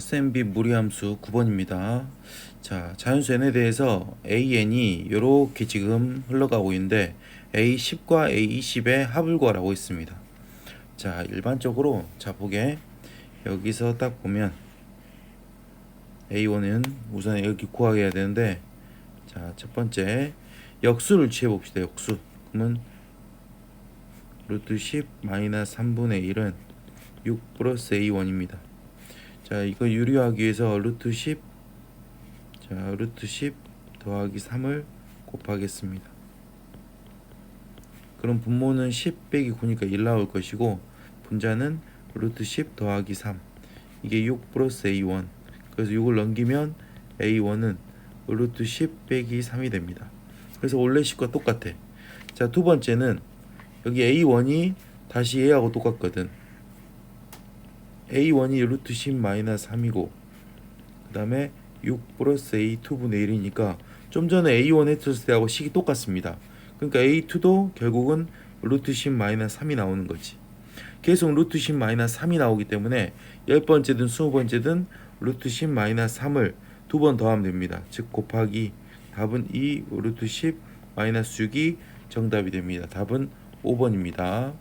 쌤비 무리함수 9번입니다. 자, 자연수 n에 대해서 an이 이렇게 지금 흘러가고 있는데 a10과 a20의 합을 구하라고 했습니다. 자, 일반적으로 자 보게 여기서 딱 보면 a1은 우선 여기 구하게 해야 되는데 자, 첫 번째 역수를 취해 봅시다. 역수. 그러면 루트 10 마이너스 3분의 1은 6 플러스 a1입니다. 자, 이거 유리하기 위해서 루트 10 자, 루트 10 더하기 3을 곱하겠습니다. 그럼 분모는 10 빼기 9니까 1 나올 것이고 분자는 루트 10 더하기 3 이게 6 플러스 a1 그래서 6을 넘기면 a1은 루트 10 빼기 3이 됩니다. 그래서 원래 식과 똑같아. 자, 두 번째는 여기 a1이 다시 얘하고 똑같거든. A1이 루트 10 마이너스 3이고 그 다음에 6 플러스 a 2분의 1이니까 좀 전에 a1 했을 때하고 식이 똑같습니다. 그러니까 a2도 결국은 루트 10 마이너스 3이 나오는 거지. 계속 루트 10 마이너스 3이 나오기 때문에 열 번째든 스무 번째든 루트 10 마이너스 3을 두 번 더하면 됩니다. 즉 곱하기 답은 2 루트 10 마이너스 6이 정답이 됩니다. 답은 5번입니다.